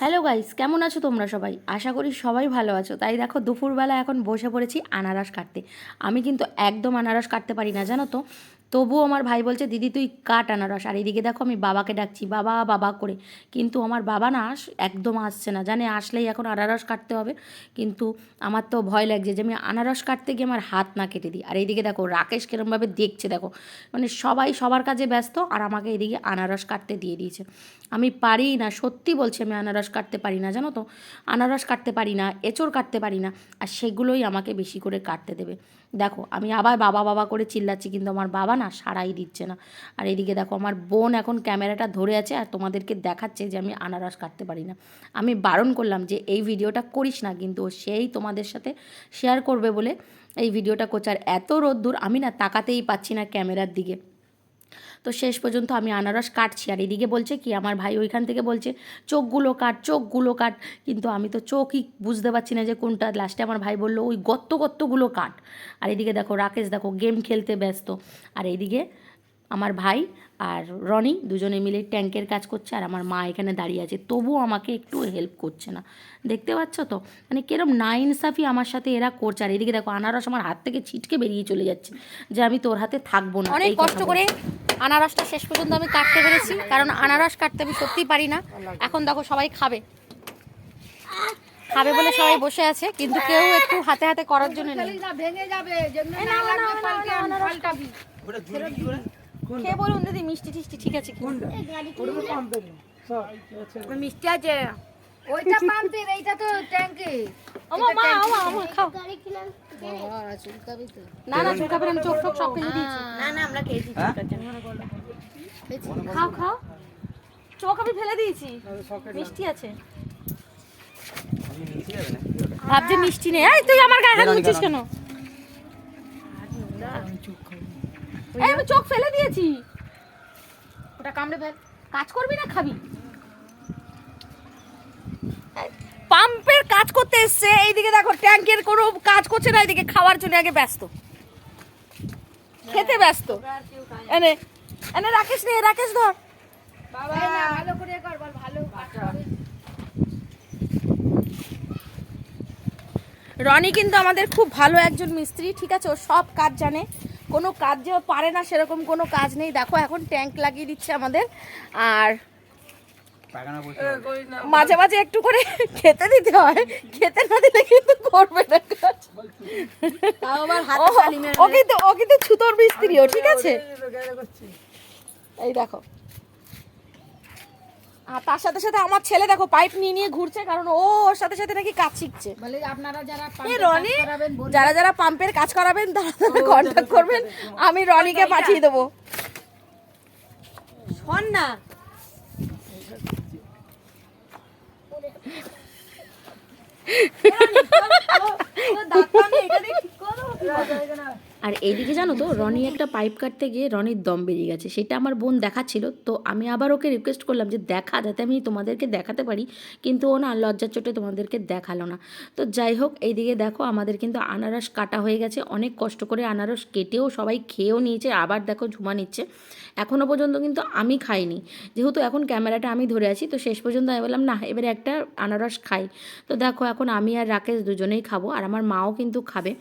Hello guys কেমন আছো তোমরা সবাই? আশা করি সবাই ভালো আছো। তাই দেখো, দুপুরবেলা এখন বসে পড়েছি আনারস কাটতে। আমি কিন্তু একদম আনারস কাটতে পারি না, জানো তো? তবুও আমার ভাই বলছে, দিদি, তুই কাট আনারস। আর এদিকে দেখো আমি বাবাকে ডাকছি, বাবা বাবা করে। কিন্তু আমার বাবা না একদম আসছে না। জানে, আসলেই এখন আনারস কাটতে হবে। কিন্তু আমার তো ভয় লাগছে যে আমি আনারস কাটতে গিয়ে আমার হাত না কেটে দিই। আর এইদিকে দেখো, রাকেশ কিরমভাবে দেখছে, দেখো। মানে সবাই সবার কাজে ব্যস্ত, আর আমাকে এদিকে আনারস কাটতে দিয়ে দিয়েছে। আমি পারি না, সত্যি বলছি আমি আনারস কাটতে পারি না, জানো তো? আনারস কাটতে পারি না, এঁচড় কাটতে পারি না, আর সেগুলোই আমাকে বেশি করে কাটতে দেবে। দেখো, আমি আবার বাবা বাবা করে চিল্লাচ্ছি, কিন্তু আমার বাবা না সারাই দিচ্ছে না। আর এদিকে দেখো, আমার বোন এখন ক্যামেরাটা ধরে আছে আর তোমাদেরকে দেখাচ্ছে যে আমি আনারস কাটতে পারি না। আমি বারণ করলাম যে, এই ভিডিওটা করিস না। কিন্তু সেই তোমাদের সাথে শেয়ার করবে বলে এই ভিডিওটা আর এত রোদ্দুর আমি না তাকাতেই পাচ্ছি না ক্যামেরার দিকে। তো শেষ পর্যন্ত আমি আনারস কাটছি। আর এদিকে বলছে কি, আমার ভাই ওইখান থেকে বলছে, চোখগুলো কাট চোখগুলো কাট। কিন্তু আমি তো চোখই বুঝতে পারছি না যে কোনটা। লাস্টে আমার ভাই বলল, ওই গত্ত গত্তগুলো কাট। আর এদিকে দেখো, রাকেশ দেখো, গেম খেলতে ব্যস্ত। আর এইদিকে আমার ভাই আর রনি দুজনে মিলে ট্যাঙ্কের কাজ করছে আর আমার মা এখানে দাঁড়িয়ে আছে। তবুও আমাকে একটু হেল্প করছে না। দেখতে পাচ্ছ তো? মানে কিরম না ইনসাফি আমার সাথে এরা করছে। আর এদিকে দেখো আনারস আমার হাত থেকে ছিটকে বেরিয়ে চলে যাচ্ছে যে আমি তোর হাতে থাকব না। অনেক কষ্ট করে আনারসটা শেষ পর্যন্ত আমি কাটতে পেরেছি। কারণ আনারস কাটতে আমি সত্যিই পারি না। এখন দেখো সবাই খাবে। খাবে বলে সবাই বসে আছে কিন্তু কেউ একটু হাতে হাতে করার জন্য নেই। না ভেঙে যাবে। কে বলুন দিদি মিষ্টি টিষ্টি ঠিক আছে কি মিষ্টি আছে। ওইটা পাম্পের এইটা তো ট্যাঙ্কে। আমা মা আমা আমা খাও। না না চোখ খাবে না চোখ টোক সব ফেলে দিয়েছি। না না আমরা খেয়েছি। খাও খাও। চোখ আমি ফেলে দিয়েছি। মিষ্টি আছে। ভাবছে মিষ্টি নেই। তুই আমার গায়ে হাত মুছিস কেন? এই আমি চোখ ফেলে দিয়েছি। ওটা কামড়ে ফেল কাজ করবি না খাবি? পাম্পের কাজ করতে এসছে। এইদিকে দেখো ট্যাঙ্কের কোনো কাজ করছে না এইদিকে খাওয়ার জন্য আগে ব্যস্ত। খেতে ব্যস্ত। এনে এনে রাকেশ নে রাকেশ ধর। বাবা ভালো করে কর বল ভালো রনি কিন্তু আমাদের খুব ভালো একজন মিস্ত্রি ঠিক আছে? ও সব কাজ জানে। কোনো কাজ যে পারে না সেরকম কোনো কাজ নেই। দেখো এখন ট্যাঙ্ক লাগিয়ে দিচ্ছে আমাদের। আর মাঝে মাঝে একটু করে খেতে দিতে হয়। খেতে না দিলে কিন্তু করবে না। কাজ তাও আবার হাত ও- ও কিন্তু ও কিন্তু ছুতোর মিস্ত্রিও ঠিক আছে? এই দেখো। আর তার সাথে সাথে আমার ছেলে দেখো পাইপ নিয়ে নিয়ে ঘুরছে কারণ ও ওর সাথে সাথে নাকি কাজ শিখছে। বলে আপনারা যারা পাম্পের রনি কাজ করাবেন যারা যারা পাম্পের কাজ করাবেন তারা তারা কন্ট্যাক্ট করবেন। আমি রনিকে পাঠিয়ে দেবো। শোন না। আর এইদিকে জানো তো, রনি একটা পাইপ কাটতে গিয়ে রনির দম বেরিয়ে গেছে। সেটা আমার বোন দেখাচ্ছিল, তো আমি আবার ওকে রিকোয়েস্ট করলাম যে দেখা, যাতে আমি তোমাদেরকে দেখাতে পারি, কিন্তু ও না লজ্জার চোটে তোমাদেরকে দেখাল না। তো যাই হোক, এইদিকে দেখো আমাদের কিন্তু আনারস কাটা হয়ে গেছে। অনেক কষ্ট করে আনারস কেটেও সবাই খেয়েও নিয়েছে, আবার দেখো ঝুমা নিচ্ছে। এখনও পর্যন্ত কিন্তু আমি খাইনি। যেহেতু এখন ক্যামেরাটা আমি ধরে আছি, তো শেষ পর্যন্ত আমি বললাম, না, এবারে একটা আনারস খাই। তো দেখো এখন আমি আর রাকেশ দুজনেই খাব, আর আমার মাও কিন্তু খাবে।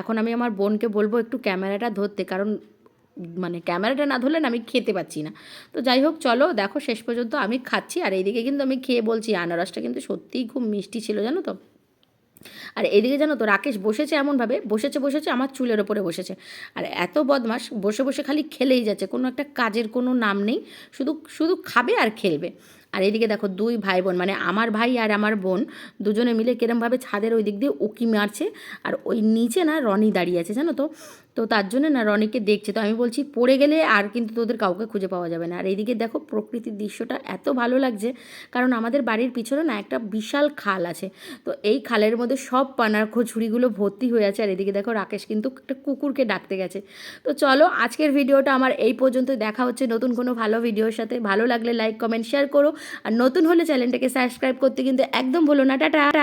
এখন আমি আমার বোনকে বলব একটু ক্যামেরাটা ধরতে, কারণ মানে ক্যামেরাটা না ধরলে না আমি খেতে পাচ্ছি না। তো যাই হোক, চলো দেখো শেষ পর্যন্ত আমি খাচ্ছি। আর এইদিকে কিন্তু আমি খেয়ে বলছি, আনারসটা কিন্তু সত্যিই খুব মিষ্টি ছিল, জানো তো। আর এদিকে জানো তো, রাকেশ বসেছে এমনভাবে, বসেছে বসেছে, আমার চুলের ওপরে বসেছে। আর এত বদমাস বসে বসে খালি খেলেই যাচ্ছে, কোনো একটা কাজের কোনো নাম নেই। শুধু শুধু খাবে আর খেলবে। আর এদিকে দেখো দুই ভাই বোন মানে আমার ভাই আর আমার বোন দুজনে মিলে কিরমভাবে ছাদের ওই দিক দিয়ে উকি মারছে। আর ওই নিচে না রনি দাঁড়িয়ে আছে, জানো তো? তো তার জন্য না রনিকে দেখছে। তো আমি বলছি, পড়ে গেলে আর কিন্তু তোদের কাউকে খুঁজে পাওয়া যাবে না। আর এইদিকে দেখো প্রকৃতির দৃশ্যটা এত ভালো লাগছে, কারণ আমাদের বাড়ির পিছনে না একটা বিশাল খাল আছে। তো এই খালের মধ্যে সব পানার খোঁচুরিগুলো ভর্তি হয়ে আছে। আর এদিকে দেখো রাকেশ কিন্তু একটা কুকুরকে ডাকতে গেছে। তো চলো আজকের ভিডিওটা আমার এই পর্যন্ত দেখা হচ্ছে নতুন কোনো ভালো ভিডিওর সাথে। ভালো লাগলে লাইক, কমেন্ট, শেয়ার করো। আর নতুন হলে চ্যানেলটাকে সাবস্ক্রাইব করতে কিন্তু একদম ভুলো না। টাটা।